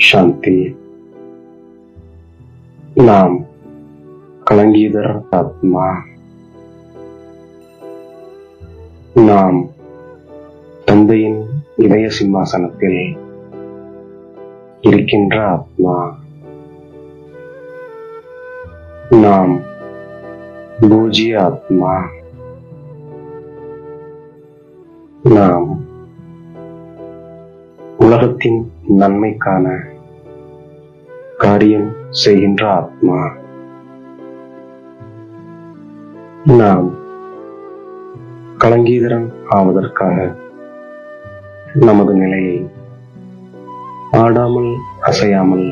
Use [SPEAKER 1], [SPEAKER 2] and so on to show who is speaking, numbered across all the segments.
[SPEAKER 1] சாந்தி நாம் கலங்கீதர் ஆத்மா நாம் தந்தையின் இதய சிம்மாசனத்தில் இருக்கின்ற ஆத்மா நாம் பூஜ்ய ஆத்மா நாம் உலகத்தின் நன்மைக்கான காரியம் செய்கின்ற ஆத்மா. நாம் கலங்கீதரன் ஆவதற்காக நமது நிலையை ஆடாமல் அசையாமல்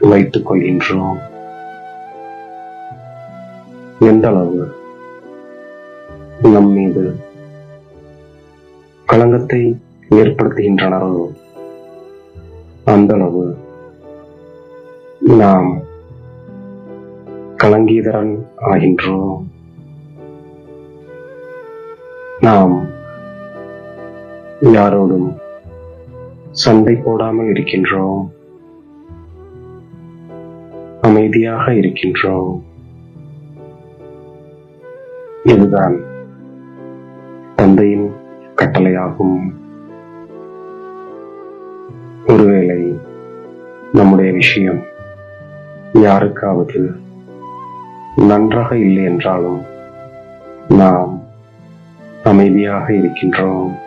[SPEAKER 1] வைத்துக் கொள்கின்றோம். எந்த அளவு நம் மீது களங்கத்தை ஏற்படுத்துகின்றனரோ அந்த அளவு நாம் கலங்கீதரன் ஆகின்றோம். நாம் யாரோடும் சண்டை போடாமல் இருக்கின்றோம். அமைதியாக இருக்கின்றோம். இதுதான் தந்தையின் கட்டளையாகும். நம்முடைய விஷயம். யாருக்காவது நன்றாக இல்லை என்றாலும் நாம் அமைதியாக இருக்கின்றோம்.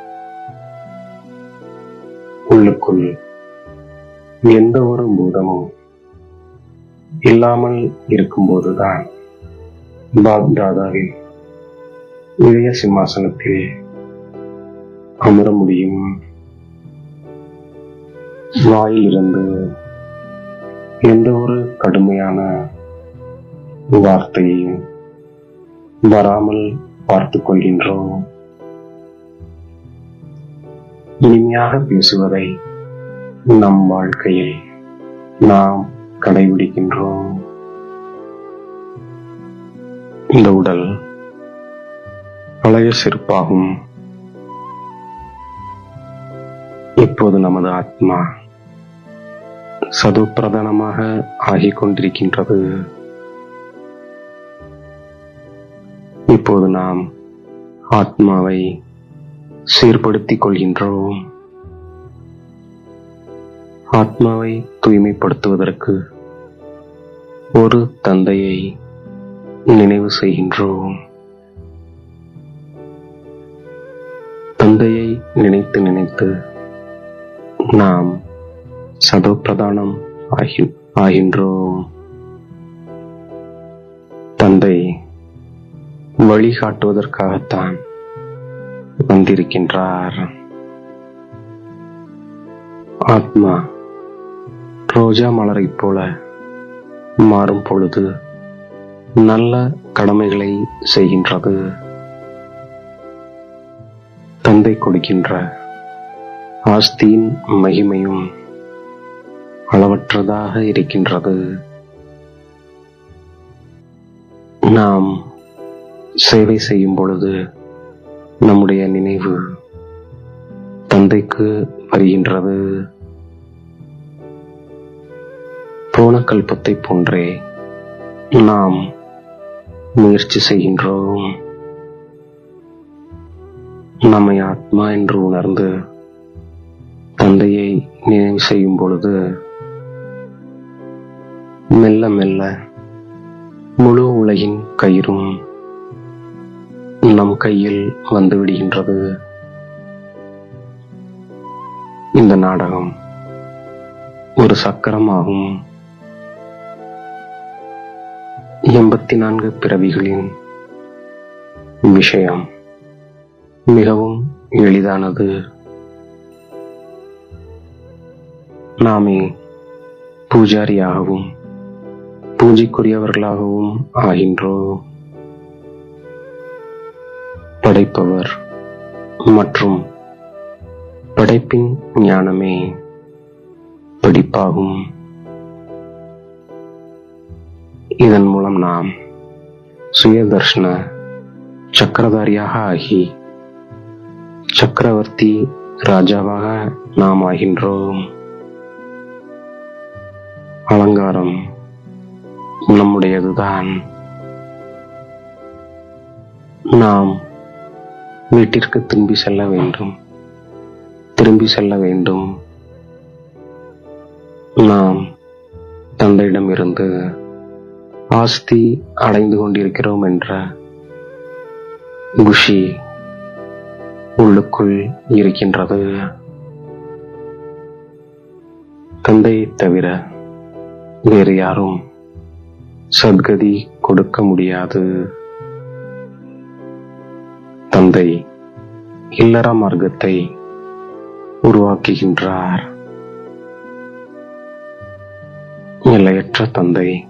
[SPEAKER 1] உள்ளுக்குள் எந்த ஒரு பூதமும் இல்லாமல் இருக்கும்போதுதான் பாக்தாதாவில் இதய சிம்மாசனத்தில் அமர முடியும். வாயிலிருந்து எந்த ஒரு கடுமையான வார்த்தையையும் வராமல் பார்த்து கொள்கின்றோம். இனிமையாக பேசுவதை நம் வாழ்க்கையில் நாம் கடைபிடிக்கின்றோம். இந்த உடல் பழைய செருப்பாகும். இப்போது நமது ஆத்மா சதுப்பிரதானமாக ஆகிக் கொண்டிருக்கின்றது இப்போது நாம் ஆத்மாவை சீர்படுத்திக் கொள்கின்றோம். ஆத்மாவை தூய்மைப்படுத்துவதற்கு ஒரு தந்தையை நினைவு செய்கின்றோம். தந்தையை நினைத்து நினைத்து நாம் சதோப்பிரதானம் ஆகி ஆகின்றோம். தந்தை வழிகாட்டுவதற்காகத்தான் வந்திருக்கின்றார். ஆத்மா ரோஜா மலரைப் போல மாறும் பொழுது நல்ல கடமைகளை செய்கின்றது. தந்தை கொடுக்கின்ற ஆஸ்தியின் மகிமையும் அளவற்றதாக இருக்கின்றது. நாம் சேவை செய்யும் பொழுது நம்முடைய நினைவு தந்தைக்கு வருகின்றது. போன கல்பத்தை போன்றே நாம் முயற்சி செய்கின்றோம். நம்மை ஆத்மா என்று உணர்ந்து தந்தையை நினைவு செய்யும் பொழுது மெல்ல மெல்ல முழு உலகின் கயிறும் நம் கையில் வந்து விடுகின்றது. இந்த நாடகம் ஒரு சக்கரமாகும். எண்பத்தி நான்கு பிறவிகளின் விஷயம் மிகவும் எளிதானது. நாமே பூஜாரியாகவும் பூஜைக்குரியவர்களாகவும் ஆகின்றோம். படைப்பவர் மற்றும் படைப்பின் ஞானமே படிப்பாகும். இதன் மூலம் நாம் சுயதர்ஷன சக்கரதாரியாக ஆகி சக்கரவர்த்தி ராஜாவாக நாம் ஆகின்றோம். அலங்காரம் நம்முடையதுதான். நாம் வீட்டிற்கு திரும்பி செல்ல வேண்டும். திரும்பி செல்ல வேண்டும். நாம் தந்தையிடமிருந்து ஆஸ்தி அடைந்து கொண்டிருக்கிறோம் என்ற குஷி உள்ளுக்குள் இருக்கின்றது. தந்தையை தவிர வேறு யாரும் சத்கதி கொடுக்க முடியாது. தந்தை இல்லற மார்க்கத்தை உருவாக்குகின்றார். எல்லையற்ற தந்தை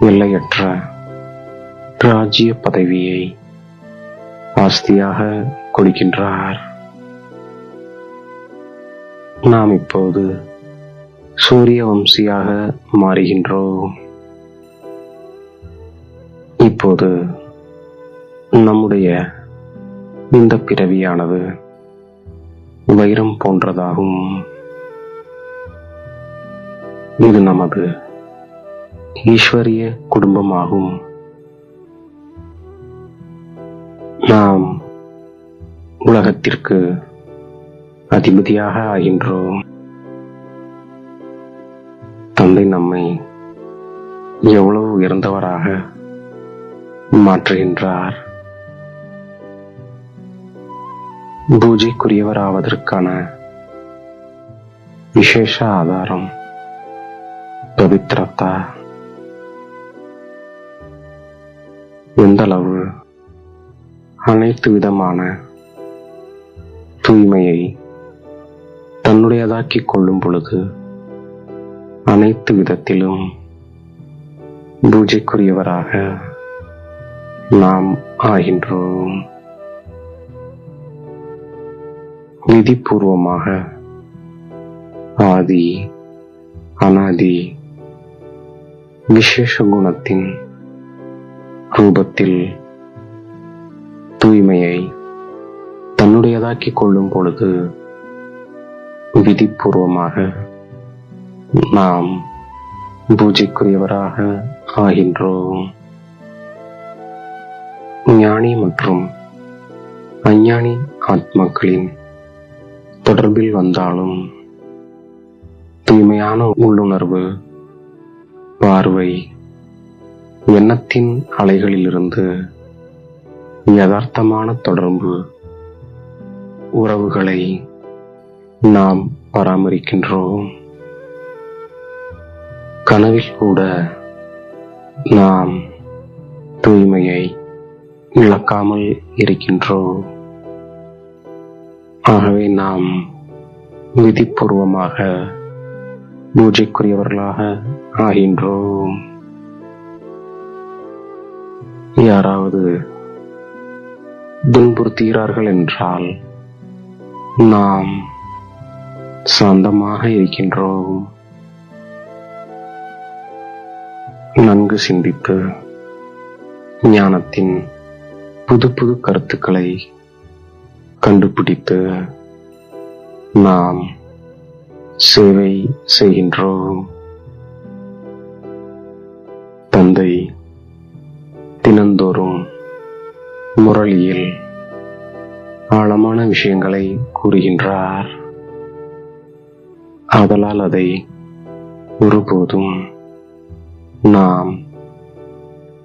[SPEAKER 1] எல்லையற்ற ராஜ்ய பதவியை ஆஸ்தியாக கொடுக்கின்றார். நாம் இப்போது சூரிய வம்சியாக மாறுகின்றோம். இப்போது நம்முடைய இந்த பிறவியானது வைரம் போன்றதாகும். இது நமது ஈஸ்வரிய குடும்பமாகும். நாம் உலகத்திற்கு அதிபதியாக ஆகின்றோம். தந்தை நம்மை எவ்வளவு உயர்ந்தவராக மாற்றுகின்றார். பூஜைக்குரியவர் ஆவதற்கான விசேஷ ஆதாரம் பவித்ரதா. எந்த அளவு அனைத்து விதமான தூய்மையை தன்னுடையதாக்கிக் கொள்ளும் பொழுது அனைத்து விதத்திலும் பூஜைக்குரியவராக நாம் ஆகின்றோம். விதிபூர்வமாக ஆதி அனாதி விசேஷ குணத்தின் ரூபத்தில் தூய்மையை தன்னுடையதாக்கிக் கொள்ளும் பொழுது விதிபூர்வமாக நாம் பூஜைக்குரியவராக ஆகின்றோம். ஞானி மற்றும் அஞ்ஞானி ஆத்மாக்களின் தொடர்பில் வந்தாலும் தூய்மையான உள்ளுணர்வு பார்வை எண்ணத்தின் அலைகளிலிருந்து யதார்த்தமான தொடர்பு உறவுகளை நாம் பராமரிக்கின்றோம். கனவில் கூட நாம் தூய்மையை இழக்காமல் இருக்கின்றோம். ஆகவே நாம் விதிபூர்வமாக பூஜைக்குரியவர்களாக ஆகின்றோம். யாராவது துன்புறுத்துகிறார்கள் என்றால் நாம் சாந்தமாக இருக்கின்றோம். நன்கு சிந்தித்து ஞானத்தின் புது புது கருத்துக்களை கண்டுபிடித்து நாம் சேவை செய்கின்றோம். தந்தை தினந்தோறும் முரளியில் ஆழமான விஷயங்களை கூறுகின்றார். ஆதலால் அதை ஒருபோதும் நாம்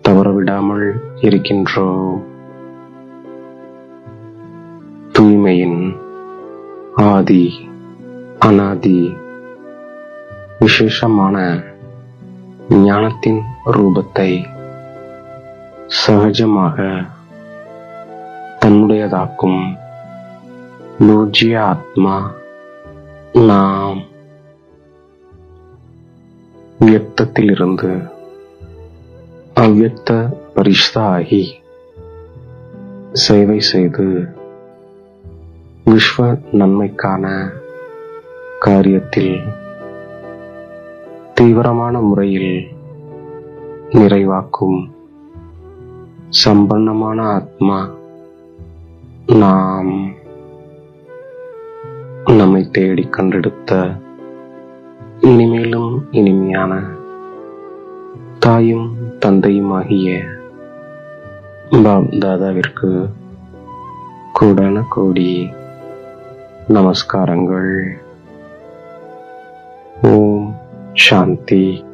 [SPEAKER 1] தவறவிடாமல் இருக்கின்றோம். தூய்மையின் ஆதி அனாதி விசேஷமான ஞானத்தின் ரூபத்தை சகஜமாக தன்னுடையதாக்கும் பூஜ்ய ஆத்மா நாம் வியக்தத்திலிருந்து அவ்யக்த பரிஷ்தாகி சேவை செய்து விஸ்வ நன்மைக்கான காரியத்தில் தீவிரமான முறையில் நிறைவாக்கும் சம்பன்னமான ஆத்மா நாம் நம்மை தேடி கண்டெடுத்த இனிமேலும் இனிமையான தாயும் தந்தையுமாகிய பாப் தாதாவிற்கு கூடான கோடி नमस्कार ओम शांति।